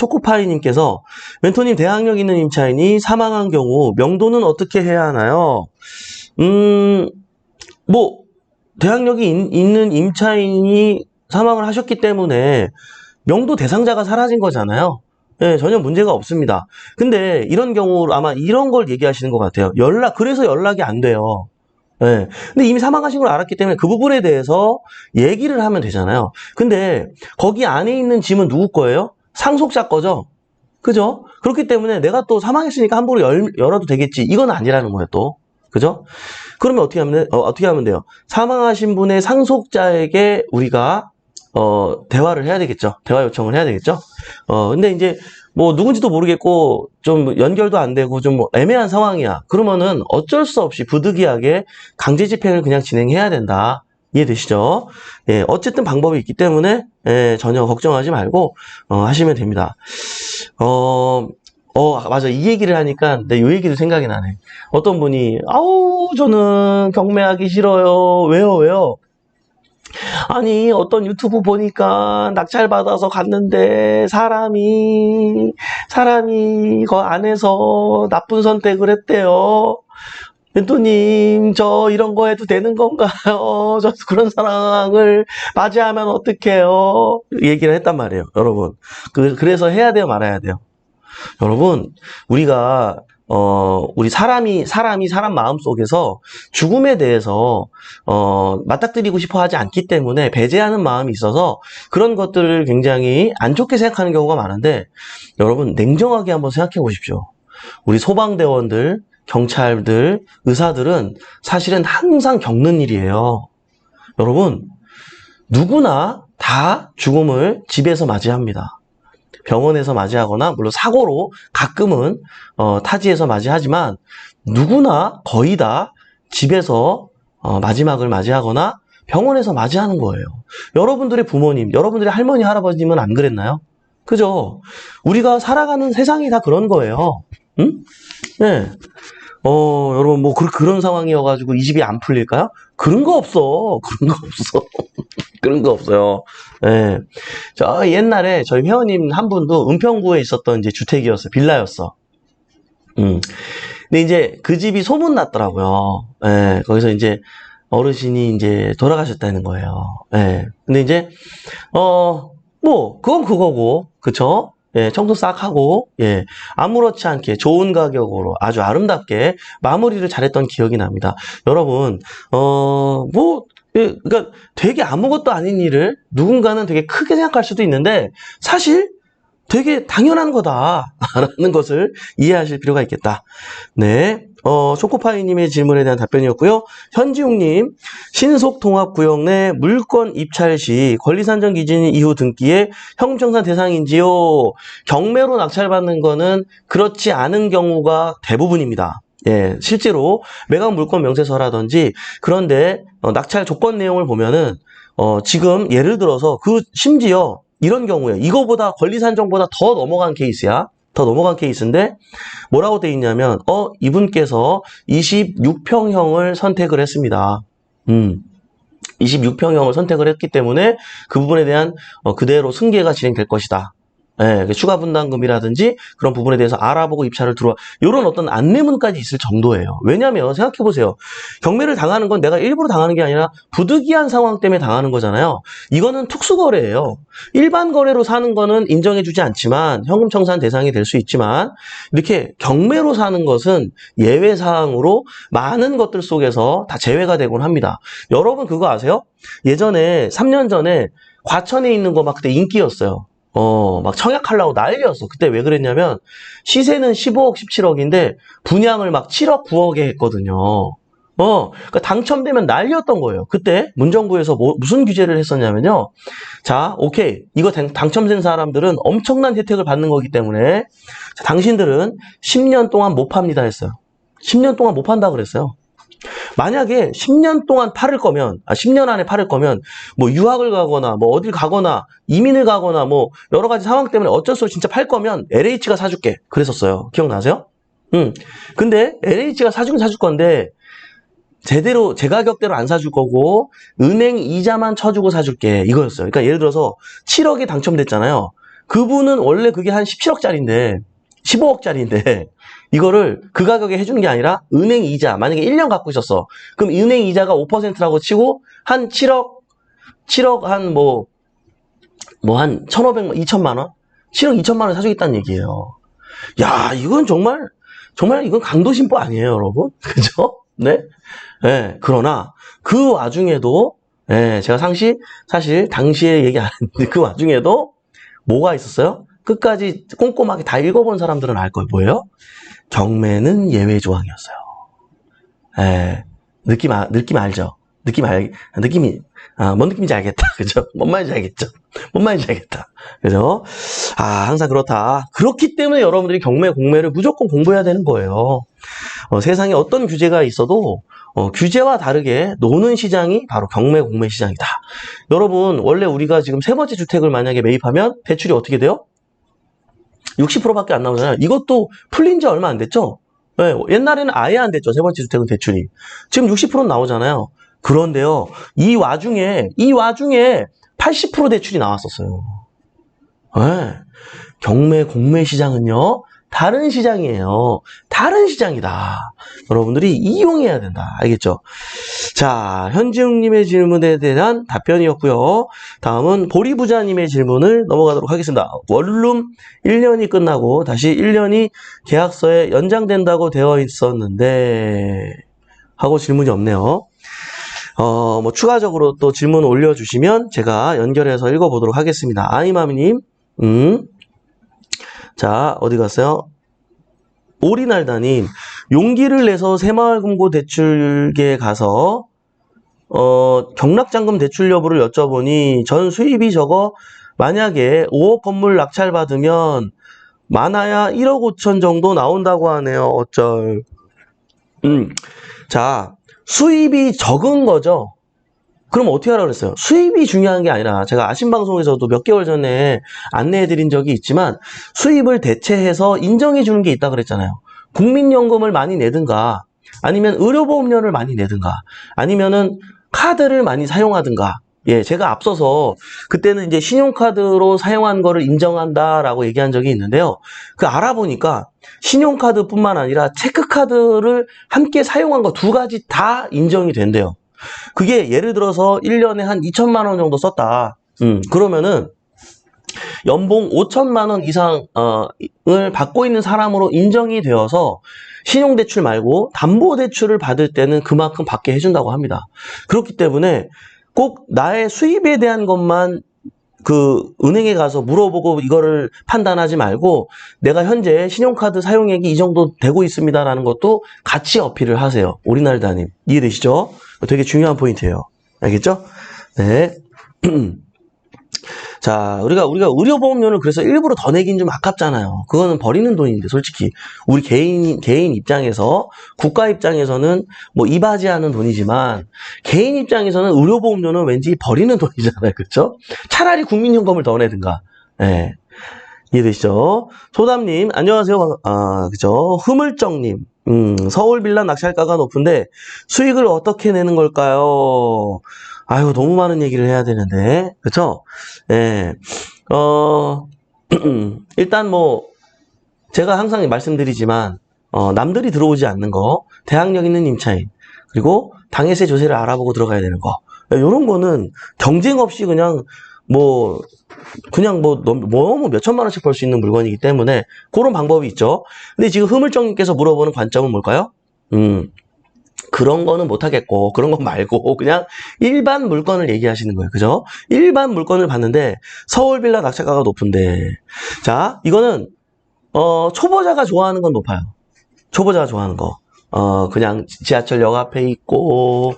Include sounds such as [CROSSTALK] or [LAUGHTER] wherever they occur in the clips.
초코파이님께서 멘토님 대학력 있는 임차인이 사망한 경우 명도는 어떻게 해야 하나요? 음, 뭐 대학력이 있- 있는 임차인이 사망을 하셨기 때문에 명도 대상자가 사라진 거잖아요. 예, 전혀 문제가 없습니다. 근데 이런 경우 아마 이런 걸 얘기하시는 것 같아요. 연락, 그래서 연락이 안 돼요. 예. 근데 이미 사망하신 걸 알았기 때문에 그 부분에 대해서 얘기를 하면 되잖아요. 근데 거기 안에 있는 짐은 누구 거예요? 상속자 거죠? 그죠? 그렇기 때문에 내가 또 사망했으니까 함부로 열, 열어도 되겠지. 이건 아니라는 거예요, 또. 그죠? 그러면 어떻게 하면, 돼? 어, 어떻게 하면 돼요? 사망하신 분의 상속자에게 우리가, 어, 대화를 해야 되겠죠. 대화 요청을 해야 되겠죠. 어, 근데 이제, 뭐, 누군지도 모르겠고, 좀 연결도 안 되고, 좀 애매한 상황이야. 그러면은 어쩔 수 없이 부득이하게 강제 집행을 그냥 진행해야 된다. 이해되시죠? 예, 어쨌든 방법이 있기 때문에, 예, 전혀 걱정하지 말고, 어, 하시면 됩니다. 어, 어, 맞아. 이 얘기를 하니까 내 요 얘기도 생각이 나네. 어떤 분이, 아우, 저는 경매하기 싫어요. 왜요, 왜요? 아니, 어떤 유튜브 보니까 낙찰 받아서 갔는데, 사람이, 사람이 그 안에서 나쁜 선택을 했대요. 멘토님, 저 이런 거 해도 되는 건가요? [LAUGHS] 저 그런 상황을 맞이하면 어떡해요? 얘기를 했단 말이에요, 여러분. 그, 그래서 해야 돼요, 말아야 돼요? 여러분, 우리가, 어, 우리 사람이, 사람이 사람 마음 속에서 죽음에 대해서, 어, 맞닥뜨리고 싶어 하지 않기 때문에 배제하는 마음이 있어서 그런 것들을 굉장히 안 좋게 생각하는 경우가 많은데, 여러분, 냉정하게 한번 생각해 보십시오. 우리 소방대원들, 경찰들, 의사들은 사실은 항상 겪는 일이에요. 여러분, 누구나 다 죽음을 집에서 맞이합니다. 병원에서 맞이하거나 물론 사고로 가끔은 어, 타지에서 맞이하지만 누구나 거의 다 집에서 어, 마지막을 맞이하거나 병원에서 맞이하는 거예요. 여러분들의 부모님, 여러분들의 할머니, 할아버님은 안 그랬나요? 그죠? 우리가 살아가는 세상이 다 그런 거예요. 응? 네. 어, 여러분, 뭐, 그, 그런 상황이어가지고 이 집이 안 풀릴까요? 그런 거 없어. [LAUGHS] 그런 거 없어. [LAUGHS] 그런 거 없어요. 예. 저 옛날에 저희 회원님 한 분도 은평구에 있었던 이제 주택이었어. 빌라였어. 음. 근데 이제 그 집이 소문났더라고요. 예. 거기서 이제 어르신이 이제 돌아가셨다는 거예요. 예. 근데 이제, 어, 뭐, 그건 그거고, 그쵸? 예, 청소 싹 하고, 예, 아무렇지 않게 좋은 가격으로 아주 아름답게 마무리를 잘했던 기억이 납니다. 여러분, 어, 뭐, 예, 그러니까 되게 아무것도 아닌 일을 누군가는 되게 크게 생각할 수도 있는데 사실 되게 당연한 거다라는 것을 이해하실 필요가 있겠다. 네. 어, 초코파이님의 질문에 대한 답변이었고요. 현지웅님, 신속통합구역 내 물건 입찰 시 권리산정 기준 이후 등기에 형평상 대상인지요? 경매로 낙찰받는 거는 그렇지 않은 경우가 대부분입니다. 예, 실제로 매각 물건 명세서라든지 그런데 어, 낙찰 조건 내용을 보면은 어, 지금 예를 들어서 그 심지어 이런 경우에 이거보다 권리 산정보다 더 넘어간 케이스야. 더 넘어간 케이스인데 뭐라고 돼 있냐면 어 이분께서 26평형을 선택을 했습니다. 음. 26평형을 선택을 했기 때문에 그 부분에 대한 어, 그대로 승계가 진행될 것이다. 예, 그 추가 분담금이라든지 그런 부분에 대해서 알아보고 입찰을 들어와 이런 어떤 안내문까지 있을 정도예요. 왜냐하면 생각해 보세요. 경매를 당하는 건 내가 일부러 당하는 게 아니라 부득이한 상황 때문에 당하는 거잖아요. 이거는 특수 거래예요. 일반 거래로 사는 거는 인정해주지 않지만 현금 청산 대상이 될 수 있지만 이렇게 경매로 사는 것은 예외 사항으로 많은 것들 속에서 다 제외가 되곤 합니다. 여러분 그거 아세요? 예전에 3년 전에 과천에 있는 거 막 그때 인기였어요. 어, 막 청약하려고 난리였어. 그때 왜 그랬냐면, 시세는 15억, 17억인데, 분양을 막 7억, 9억에 했거든요. 어, 그러니까 당첨되면 난리였던 거예요. 그때 문정부에서 뭐- 무슨 규제를 했었냐면요. 자, 오케이. 이거 당- 당첨된 사람들은 엄청난 혜택을 받는 거기 때문에, 자, 당신들은 10년 동안 못 팝니다 했어요. 10년 동안 못 판다 그랬어요. 만약에 10년 동안 팔을 거면, 아, 10년 안에 팔을 거면, 뭐 유학을 가거나, 뭐 어딜 가거나, 이민을 가거나, 뭐 여러 가지 상황 때문에 어쩔 수 없이 진짜 팔 거면 LH가 사줄게. 그랬었어요. 기억나세요? 응. 근데 LH가 사주긴 사줄 건데, 제대로, 제 가격대로 안 사줄 거고, 은행 이자만 쳐주고 사줄게. 이거였어요. 그러니까 예를 들어서 7억이 당첨됐잖아요. 그분은 원래 그게 한 17억짜리인데, 15억짜리인데, 이거를 그 가격에 해주는 게 아니라 은행 이자, 만약에 1년 갖고 있었어. 그럼 은행 이자가 5%라고 치고 한 7억, 7억 한 뭐, 뭐 한 1,500만, 2천만 원? 7억 2천만 원 사주겠다는 얘기예요. 야, 이건 정말, 정말 이건 강도심보 아니에요, 여러분? [LAUGHS] 그죠? 네? 예, 그러나 그 와중에도, 예, 제가 상시, 사실 당시에 얘기 안 했는데 그 와중에도 뭐가 있었어요? 끝까지 꼼꼼하게 다 읽어본 사람들은 알 거예요. 뭐예요? 경매는 예외 조항이었어요. 예, 느낌, 아, 느낌 알죠? 느낌 알, 느낌이, 아, 뭔 느낌인지 알겠다. [LAUGHS] 그죠? 뭔 말인지 알겠죠? 뭔 말인지 알겠다. 그죠? 아, 항상 그렇다. 그렇기 때문에 여러분들이 경매, 공매를 무조건 공부해야 되는 거예요. 어, 세상에 어떤 규제가 있어도 어, 규제와 다르게 노는 시장이 바로 경매, 공매 시장이다. 여러분, 원래 우리가 지금 세 번째 주택을 만약에 매입하면 대출이 어떻게 돼요? 60%밖에 안 나오잖아요. 이것도 풀린 지 얼마 안 됐죠? 네, 옛날에는 아예 안 됐죠. 세 번째 주택은 대출이. 지금 60% 나오잖아요. 그런데요, 이 와중에, 이 와중에 80% 대출이 나왔었어요. 네, 경매, 공매 시장은요, 다른 시장이에요. 다른 시장이다. 여러분들이 이용해야 된다. 알겠죠? 자, 현지웅님의 질문에 대한 답변이었고요. 다음은 보리부자님의 질문을 넘어가도록 하겠습니다. 원룸 1년이 끝나고 다시 1년이 계약서에 연장된다고 되어 있었는데 하고 질문이 없네요. 어, 뭐 추가적으로 또 질문 올려주시면 제가 연결해서 읽어보도록 하겠습니다. 아이마미님, 음, 자, 어디 갔어요? 오리날다님, 용기를 내서 새마을금고 대출계에 가서, 어, 경락잔금 대출 여부를 여쭤보니 전 수입이 적어 만약에 5억 건물 낙찰받으면 많아야 1억 5천 정도 나온다고 하네요. 어쩔. 음, 자, 수입이 적은 거죠. 그럼 어떻게 하라고 그랬어요? 수입이 중요한 게 아니라 제가 아신 방송에서도 몇 개월 전에 안내해 드린 적이 있지만 수입을 대체해서 인정해 주는 게 있다 그랬잖아요. 국민연금을 많이 내든가 아니면 의료보험료를 많이 내든가 아니면은 카드를 많이 사용하든가 예, 제가 앞서서 그때는 이제 신용카드로 사용한 거를 인정한다라고 얘기한 적이 있는데요. 그 알아보니까 신용카드뿐만 아니라 체크카드를 함께 사용한 거 두 가지 다 인정이 된대요. 그게 예를 들어서 1년에 한 2천만 원 정도 썼다. 음, 그러면은 연봉 5천만 원 이상을 받고 있는 사람으로 인정이 되어서 신용대출 말고 담보대출을 받을 때는 그만큼 받게 해준다고 합니다. 그렇기 때문에 꼭 나의 수입에 대한 것만 그 은행에 가서 물어보고 이거를 판단하지 말고 내가 현재 신용카드 사용액이 이 정도 되고 있습니다라는 것도 같이 어필을 하세요. 오리날다님 이해되시죠? 되게 중요한 포인트예요. 알겠죠? 네. [CLEARS THROAT] 자, 우리가, 우리가 의료보험료를 그래서 일부러 더 내긴 좀 아깝잖아요. 그거는 버리는 돈인데, 솔직히. 우리 개인, 개인 입장에서, 국가 입장에서는 뭐 이바지하는 돈이지만, 개인 입장에서는 의료보험료는 왠지 버리는 [LAUGHS] 돈이잖아요. 그쵸? 차라리 국민연금을 더 내든가. 예. 네. 이해되시죠? 소담님, 안녕하세요. 아, 그죠? 흐물정님, 음, 서울 빌라 낙찰가가 높은데 수익을 어떻게 내는 걸까요? 아유, 너무 많은 얘기를 해야 되는데. 그쵸? 예. 어, [CLEARS THROAT] 일단 뭐, 제가 항상 말씀드리지만, 어, 남들이 들어오지 않는 거, 대학력 있는 임차인, 그리고 당해세 조세를 알아보고 들어가야 되는 거. 요런 거는 경쟁 없이 그냥 뭐 그냥 뭐 너무 몇 천만 원씩 벌 수 있는 물건이기 때문에 그런 방법이 있죠. 근데 지금 흐물정님께서 물어보는 관점은 뭘까요? 음 그런 거는 못하겠고 그런 거 말고 [LAUGHS] 그냥 일반 물건을 얘기하시는 거예요. 그죠? 일반 물건을 봤는데 서울 빌라 낙찰가가 높은데 자 이거는 어 초보자가 좋아하는 건 높아요. 초보자가 좋아하는 거. 어, 그냥 지하철역 앞에 있고,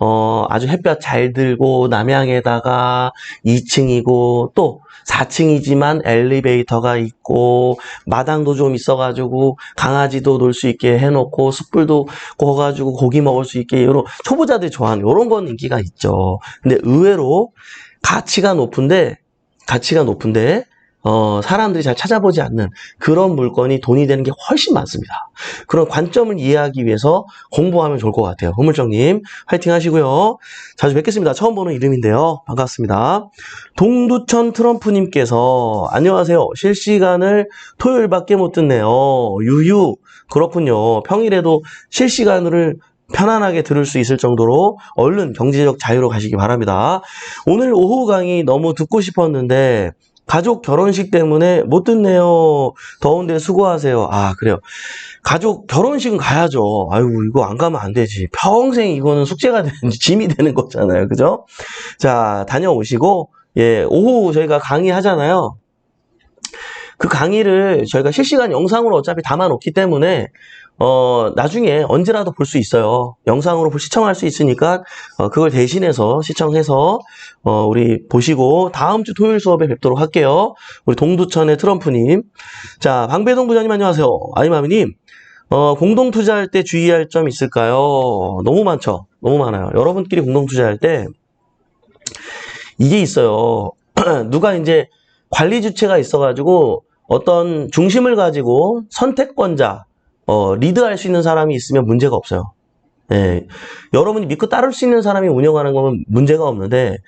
어, 아주 햇볕 잘 들고, 남양에다가 2층이고, 또 4층이지만 엘리베이터가 있고, 마당도 좀 있어가지고, 강아지도 놀 수 있게 해놓고, 숯불도 구워가지고 고기 먹을 수 있게, 이런, 초보자들이 좋아하는, 이런 건 인기가 있죠. 근데 의외로 가치가 높은데, 가치가 높은데, 어, 사람들이 잘 찾아보지 않는 그런 물건이 돈이 되는 게 훨씬 많습니다. 그런 관점을 이해하기 위해서 공부하면 좋을 것 같아요. 허물정님, 화이팅 하시고요. 자주 뵙겠습니다. 처음 보는 이름인데요. 반갑습니다. 동두천 트럼프님께서, 안녕하세요. 실시간을 토요일밖에 못 듣네요. 유유. 그렇군요. 평일에도 실시간을 편안하게 들을 수 있을 정도로 얼른 경제적 자유로 가시기 바랍니다. 오늘 오후 강의 너무 듣고 싶었는데 가족 결혼식 때문에 못 듣네요. 더운데 수고하세요. 아, 그래요. 가족 결혼식은 가야죠. 아이고, 이거 안 가면 안 되지. 평생 이거는 숙제가 되는, [LAUGHS] 짐이 되는 거잖아요. 그죠? 자, 다녀오시고, 예, 오후 저희가 강의하잖아요. 그 강의를 저희가 실시간 영상으로 어차피 담아놓기 때문에 어, 나중에 언제라도 볼 수 있어요. 영상으로 볼- 시청할 수 있으니까, 어, 그걸 대신해서 시청해서, 어, 우리 보시고, 다음 주 토요일 수업에 뵙도록 할게요. 우리 동두천의 트럼프님. 자, 방배동 부장님 안녕하세요. 아이마미님, 어, 공동 투자할 때 주의할 점 있을까요? 너무 많죠? 너무 많아요. 여러분끼리 공동 투자할 때, 이게 있어요. [CLEARS THROAT] 누가 이제 관리 주체가 있어가지고, 어떤 중심을 가지고 선택권자, 어, 리드할 수 있는 사람이 있으면 문제가 없어요. 예. 여러분이 믿고 따를 수 있는 사람이 운영하는 거면 문제가 없는데,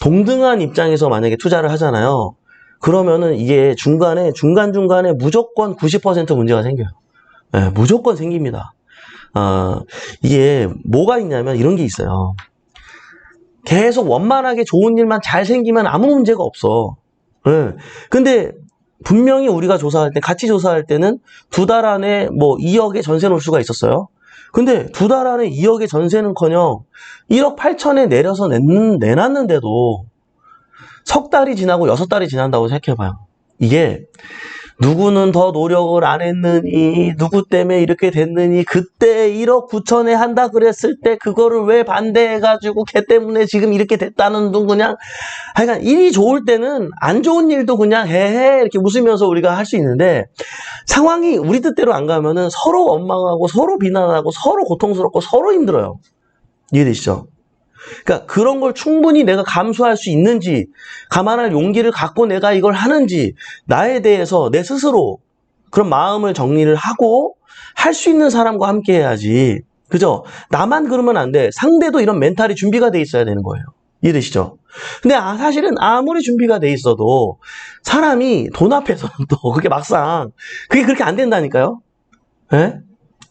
동등한 입장에서 만약에 투자를 하잖아요. 그러면은 이게 중간에, 중간 중간에 무조건 90% 문제가 생겨요. 예, 무조건 생깁니다. 아, 이게 뭐가 있냐면 이런 게 있어요. 계속 원만하게 좋은 일만 잘 생기면 아무 문제가 없어. 예. 근데 분명히 우리가 조사할 때, 같이 조사할 때는 두 달 안에 뭐 2억의 전세 놓을 수가 있었어요. 근데 두 달 안에 2억의 전세는 커녕 1억 8천에 내려서 냈는, 내놨는데도 석 달이 지나고 여섯 달이 지난다고 생각해봐요. 이게 누구는 더 노력을 안 했느니, 누구 때문에 이렇게 됐느니, 그때 1억 9천에 한다 그랬을 때 그거를 왜 반대해가지고 걔 때문에 지금 이렇게 됐다는 둥 그냥, 하여간 일이 좋을 때는 안 좋은 일도 그냥 해해 이렇게 웃으면서 우리가 할 수 있는데 상황이 우리 뜻대로 안 가면은 서로 원망하고 서로 비난하고 서로 고통스럽고 서로 힘들어요. 이해되시죠? 그러니까 그런 걸 충분히 내가 감수할 수 있는지, 감안할 용기를 갖고 내가 이걸 하는지, 나에 대해서 내 스스로 그런 마음을 정리를 하고 할 수 있는 사람과 함께 해야지. 그죠? 나만 그러면 안 돼. 상대도 이런 멘탈이 준비가 돼 있어야 되는 거예요. 이해되시죠? 근데 아, 사실은 아무리 준비가 돼 있어도 사람이 돈 앞에서는 [LAUGHS] 또 그게 막상 그게 그렇게 안 된다니까요? 예?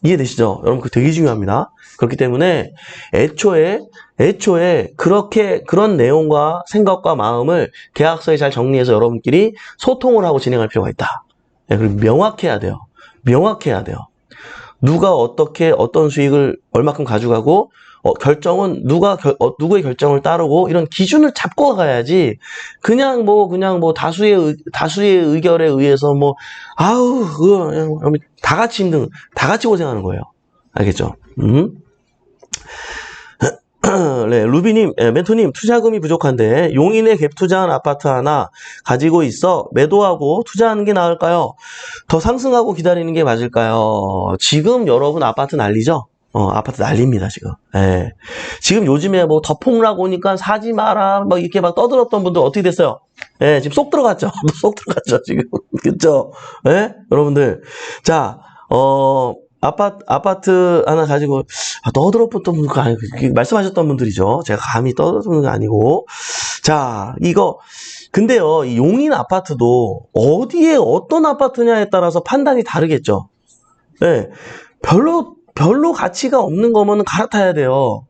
이해되시죠? 여러분, 그 되게 중요합니다. 그렇기 때문에 애초에, 애초에 그렇게 그런 내용과 생각과 마음을 계약서에 잘 정리해서 여러분끼리 소통을 하고 진행할 필요가 있다. 예, 그리고 명확해야 돼요. 명확해야 돼요. 누가 어떻게 어떤 수익을 얼마큼 가져가고 어, 결정은 누가 결- 어, 누구의 결정을 따르고 이런 기준을 잡고 가야지 그냥 뭐 그냥 뭐 다수의 의, 다수의 의결에 의해서 뭐 아우 그거 그냥 다 같이 힘든 다 같이 고생하는 거예요. 알겠죠? 음? [CLEARS THROAT] 네, 루비님, 예, 멘토님, 투자금이 부족한데 용인에 갭 투자한 아파트 하나 가지고 있어 매도하고 투자하는 게 나을까요? 더 상승하고 기다리는 게 맞을까요? 지금 여러분 아파트 난리죠? 어, 아파트 난립니다, 지금. 예. 지금 요즘에 뭐 덮봉라고 오니까 사지 마라, 막 이렇게 막 떠들었던 분들 어떻게 됐어요? 예, 지금 쏙 들어갔죠? [LAUGHS] 쏙 들어갔죠, 지금. [LAUGHS] 그쵸? 예? 여러분들. 자, 어, 아파트, 아파트 하나 가지고, 아, 떠들었던 분들, 아니, 그, 말씀하셨던 분들이죠. 제가 감히 떠드는 게 아니고. 자, 이거, 근데요, 이 용인 아파트도 어디에 어떤 아파트냐에 따라서 판단이 다르겠죠. 예. 별로, 별로 가치가 없는 거면 갈아타야 돼요.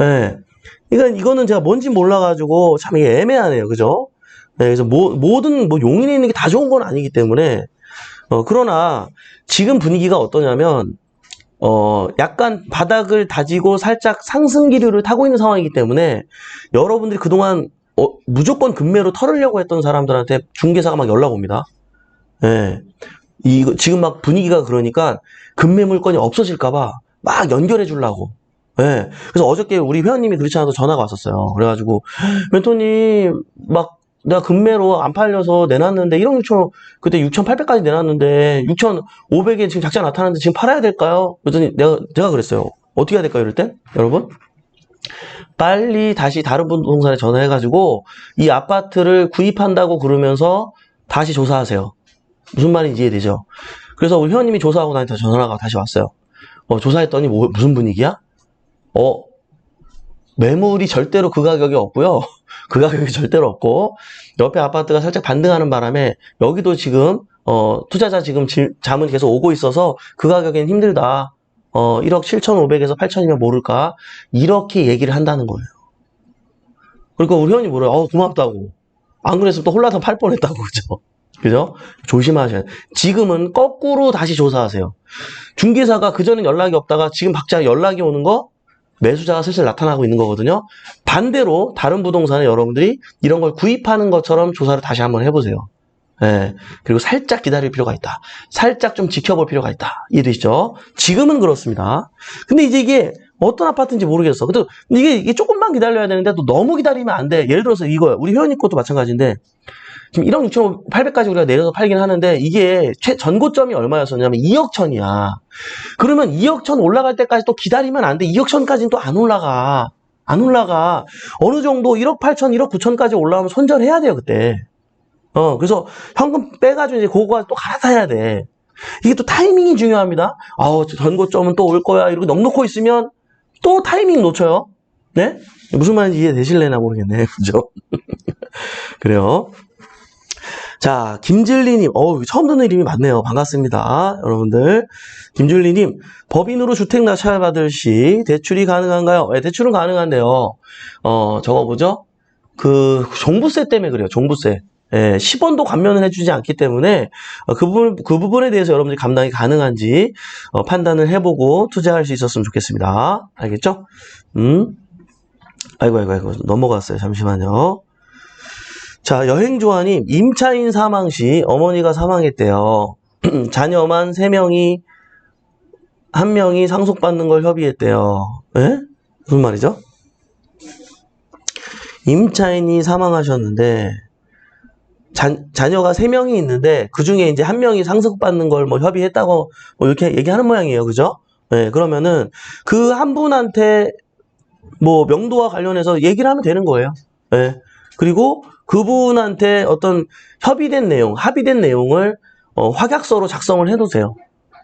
예. 그러니까 이거는 제가 뭔지 몰라가지고 참 이게 애매하네요. 그죠? 네, 그래서 모, 모든, 뭐 용인에 있는 게 다 좋은 건 아니기 때문에, 어, 그러나 지금 분위기가 어떠냐면, 어, 약간 바닥을 다지고 살짝 상승 기류를 타고 있는 상황이기 때문에 여러분들이 그동안 어, 무조건 금매로 털으려고 했던 사람들한테 중개사가 막 연락 옵니다. 예. 이거 지금 막 분위기가 그러니까 금매 물건이 없어질까봐 막 연결해 주려고. 예. 그래서 어저께 우리 회원님이 그렇지 않아도 전화가 왔었어요. 그래가지고 멘토님 막 내가 금매로 안 팔려서 내놨는데 1억 6천 그때 6,800까지 내놨는데 6,500에 지금 작자 나타났는데 지금 팔아야 될까요? 그랬더니 내가 제가 그랬어요. 어떻게 해야 될까요? 이럴 때 여러분 빨리 다시 다른 부동산에 전화해가지고 이 아파트를 구입한다고 그러면서 다시 조사하세요. 무슨 말인지 이해되죠? 그래서 우리 회원님이 조사하고 나니까 전화가 다시 왔어요. 어, 조사했더니 뭐- 무슨 분위기야? 어, 매물이 절대로 그 가격이 없고요. [LAUGHS] 그 가격이 절대로 없고 옆에 아파트가 살짝 반등하는 바람에 여기도 지금 어, 투자자 지금 질- 자문 계속 오고 있어서 그 가격엔 힘들다. 어, 1억 7,500에서 8천이면 모를까? 이렇게 얘기를 한다는 거예요. 그러니까 우리 회원이 뭐래요? 어, 고맙다고. 안 그랬으면 또 홀라서 팔 뻔했다고, 그죠? 그죠? 조심하셔야 돼요. 지금은 거꾸로 다시 조사하세요. 중개사가 그전엔 연락이 없다가 지금 박자 연락이 오는 거 매수자가 슬슬 나타나고 있는 거거든요. 반대로 다른 부동산에 여러분들이 이런 걸 구입하는 것처럼 조사를 다시 한번 해보세요. 예. 그리고 살짝 기다릴 필요가 있다. 살짝 좀 지켜볼 필요가 있다. 이해되시죠? 지금은 그렇습니다. 근데 이제 이게 어떤 아파트인지 모르겠어. 근데 이게, 이게 조금만 기다려야 되는데 또 너무 기다리면 안 돼. 예를 들어서 이거요. 우리 회원님 것도 마찬가지인데 지금 1억 6,800까지 우리가 내려서 팔긴 하는데 이게 최 전고점이 얼마였었냐면 2억 천이야. 그러면 2억 천 올라갈 때까지 또 기다리면 안 돼. 2억 천까지는 또 안 올라가. 안 올라가. 어느 정도 1억 8천, 1억 9천까지 올라오면 손절해야 돼요, 그때. 어, 그래서 현금 빼가지고 이제 그거 또 갈아타야 돼. 이게 또 타이밍이 중요합니다. 아우, 저 전고점은 또 올 거야. 이러고 넉넉고 있으면 또 타이밍 놓쳐요. 네? 무슨 말인지 이해되실래나 모르겠네. [LAUGHS] 그죠? [LAUGHS] 그래요. 자, 김진리님, 어우, 처음 듣는 이름이 많네요. 반갑습니다. 여러분들. 김진리님, 법인으로 주택 낙찰받을 시 대출이 가능한가요? 네, 대출은 가능한데요. 어, 저거 뭐죠? 그, 종부세 때문에 그래요. 종부세. 예, 10원도 감면을 해주지 않기 때문에 어, 그 부분 그 부분에 대해서 여러분들이 감당이 가능한지 어, 판단을 해보고 투자할 수 있었으면 좋겠습니다. 알겠죠? 음, 아이고 아이고 아이고 넘어갔어요. 잠시만요. 자 여행조아님 임차인 사망 시 어머니가 사망했대요. [CLEARS THROAT] 자녀만 3명이 한 명이 상속받는 걸 협의했대요. 예? 무슨 말이죠? 임차인이 사망하셨는데 자, 자녀가 세명이 있는데 그 중에 이제 한 명이 상속받는 걸 뭐 협의했다고 뭐 이렇게 얘기하는 모양이에요. 그죠? 네, 그러면은 그 한 분한테 뭐 명도와 관련해서 얘기를 하면 되는 거예요. 네. 그리고 그분한테 어떤 협의된 내용, 합의된 내용을 어, 확약서로 작성을 해두세요.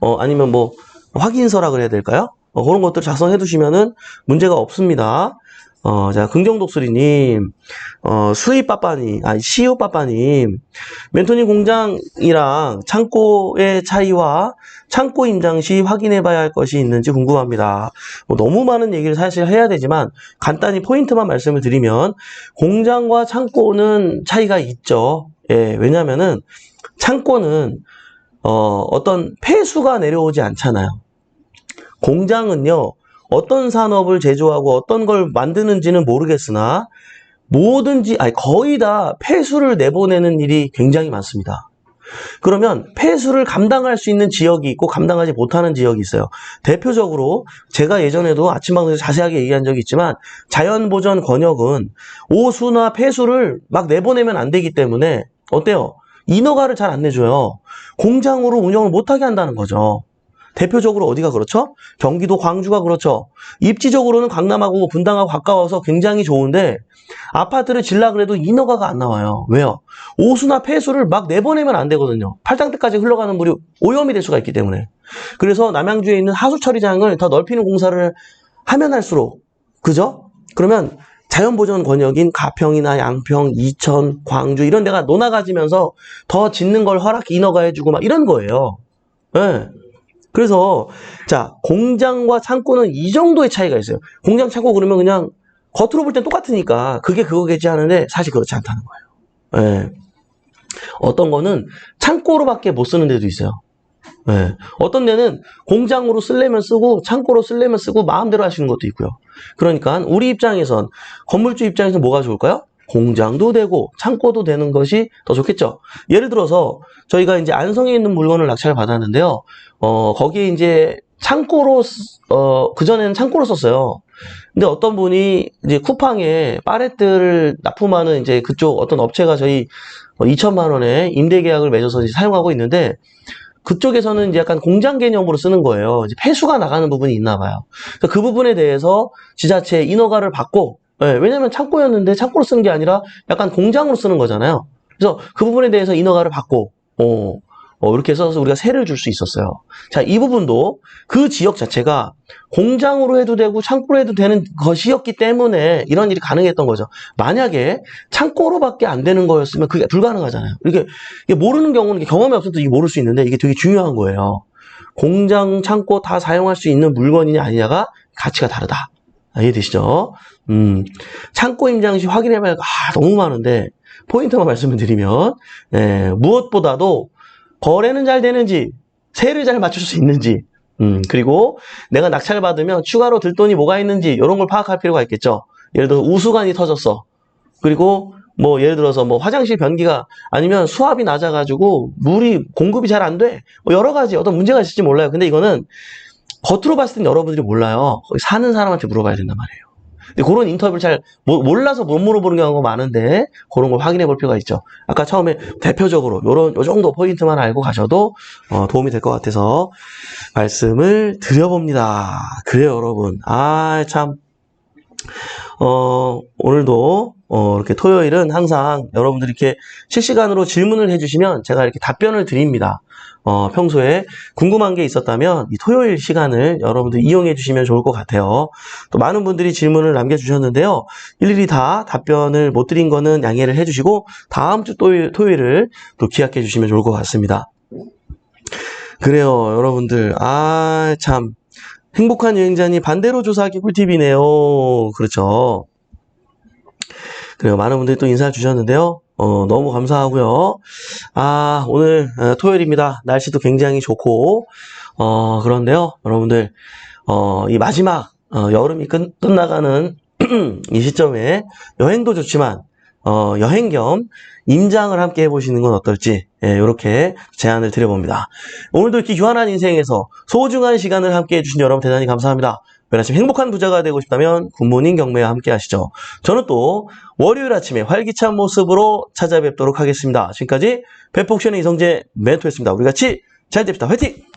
어, 아니면 뭐 확인서라 그래야 될까요? 어, 그런 것들 작성해 두시면은 문제가 없습니다. 어, 자, 긍정독수리님, 어, 수입 빠빠님, 아니, 시우 빠빠님, 멘토님 공장이랑 창고의 차이와 창고 임장 시 확인해 봐야 할 것이 있는지 궁금합니다. 뭐 너무 많은 얘기를 사실 해야 되지만, 간단히 포인트만 말씀을 드리면, 공장과 창고는 차이가 있죠. 예, 왜냐면은, 창고는, 어, 어떤 폐수가 내려오지 않잖아요. 공장은요, 어떤 산업을 제조하고 어떤 걸 만드는지는 모르겠으나 뭐든지 아니 거의 다 폐수를 내보내는 일이 굉장히 많습니다. 그러면 폐수를 감당할 수 있는 지역이 있고 감당하지 못하는 지역이 있어요. 대표적으로 제가 예전에도 아침 방송에서 자세하게 얘기한 적이 있지만 자연보전 권역은 오수나 폐수를 막 내보내면 안 되기 때문에 어때요? 인허가를 잘 안 내줘요. 공장으로 운영을 못하게 한다는 거죠. 대표적으로 어디가 그렇죠? 경기도 광주가 그렇죠. 입지적으로는 강남하고 분당하고 가까워서 굉장히 좋은데 아파트를 질라 그래도 인허가가 안 나와요. 왜요? 오수나 폐수를 막 내보내면 안 되거든요. 팔당대까지 흘러가는 물이 오염이 될 수가 있기 때문에. 그래서 남양주에 있는 하수 처리장을 더 넓히는 공사를 하면 할수록 그죠? 그러면 자연보전 권역인 가평이나 양평, 이천, 광주 이런 데가 논아 가지면서 더 짓는 걸 허락 인허가 해주고 막 이런 거예요. 예. 그래서 자 공장과 창고는 이 정도의 차이가 있어요. 공장 창고 그러면 그냥 겉으로 볼 땐 똑같으니까 그게 그거겠지 하는데 사실 그렇지 않다는 거예요. 예. 어떤 거는 창고로밖에 못 쓰는 데도 있어요. 예. 어떤 데는 공장으로 쓰려면 쓰고 창고로 쓰려면 쓰고 마음대로 하시는 것도 있고요. 그러니까 우리 입장에선 건물주 입장에서 뭐가 좋을까요? 공장도 되고 창고도 되는 것이 더 좋겠죠. 예를 들어서 저희가 이제 안성에 있는 물건을 낙찰 받았는데요. 어, 거기에 이제 창고로, 쓰- 어, 그전에는 창고로 썼어요. 근데 어떤 분이 이제 쿠팡에 파레트를 납품하는 이제 그쪽 어떤 업체가 저희 2천만 원에 임대 계약을 맺어서 사용하고 있는데 그쪽에서는 이제 약간 공장 개념으로 쓰는 거예요. 이제 폐수가 나가는 부분이 있나 봐요. 그 부분에 대해서 지자체 인허가를 받고, 예, 왜냐면 창고였는데 창고로 쓰는 게 아니라 약간 공장으로 쓰는 거잖아요. 그래서 그 부분에 대해서 인허가를 받고, 어, 어, 이렇게 해서 우리가 세를 줄 수 있었어요. 자, 이 부분도 그 지역 자체가 공장으로 해도 되고 창고로 해도 되는 것이었기 때문에 이런 일이 가능했던 거죠. 만약에 창고로밖에 안 되는 거였으면 그게 불가능하잖아요. 이게 모르는 경우는 경험이 없어도 이게 모를 수 있는데 이게 되게 중요한 거예요. 공장, 창고 다 사용할 수 있는 물건이냐 아니냐가 가치가 다르다. 아, 이해되시죠? 음, 창고 임장 시 확인해봐야 아, 너무 많은데 포인트만 말씀을 드리면 예, 무엇보다도 거래는 잘 되는지 세를 잘 맞출 수 있는지 음, 그리고 내가 낙찰 받으면 추가로 들 돈이 뭐가 있는지 이런 걸 파악할 필요가 있겠죠. 예를 들어 우수관이 터졌어. 그리고 뭐 예를 들어서 뭐 화장실 변기가 아니면 수압이 낮아가지고 물이 공급이 잘 안 돼. 뭐 여러 가지 어떤 문제가 있을지 몰라요. 근데 이거는 겉으로 봤을 땐 여러분들이 몰라요. 사는 사람한테 물어봐야 된단 말이에요. 근데 그런 인터뷰를 잘 모- 몰라서 못 물어보는 경우가 많은데 그런 걸 확인해 볼 필요가 있죠. 아까 처음에 대표적으로 요런 요 정도 포인트만 알고 가셔도 어, 도움이 될 것 같아서 말씀을 드려봅니다. 그래요, 여러분. 아, 참. 어, 오늘도 어, 이렇게 토요일은 항상 여러분들이 이렇게 실시간으로 질문을 해주시면 제가 이렇게 답변을 드립니다. 어, 평소에 궁금한 게 있었다면 이 토요일 시간을 여러분들 이용해 주시면 좋을 것 같아요. 또 많은 분들이 질문을 남겨주셨는데요. 일일이 다 답변을 못 드린 거는 양해를 해주시고 다음 주 토요일, 토요일을 또 기약해 주시면 좋을 것 같습니다. 그래요, 여러분들. 아, 참. 행복한 여행자니 반대로 조사하기 꿀팁이네요. 그렇죠. 그래요. 많은 분들이 또 인사 주셨는데요. 어, 너무 감사하고요. 아, 오늘 어, 토요일입니다. 날씨도 굉장히 좋고, 어, 그런데요. 여러분들, 어, 이 마지막, 어, 여름이 끝, 끝나가는 [CLEARS THROAT] 이 시점에 여행도 좋지만, 어, 여행 겸 임장을 함께 해보시는 건 어떨지, 예, 이렇게 제안을 드려봅니다. 오늘도 이렇게 유한한 인생에서 소중한 시간을 함께 해주신 여러분 대단히 감사합니다. 아침 행복한 부자가 되고 싶다면 굿모닝 경매와 함께 하시죠. 저는 또 월요일 아침에 활기찬 모습으로 찾아뵙도록 하겠습니다. 지금까지 배폭션의 이성재 멘토였습니다. 우리 같이 잘 됩시다. 화이팅!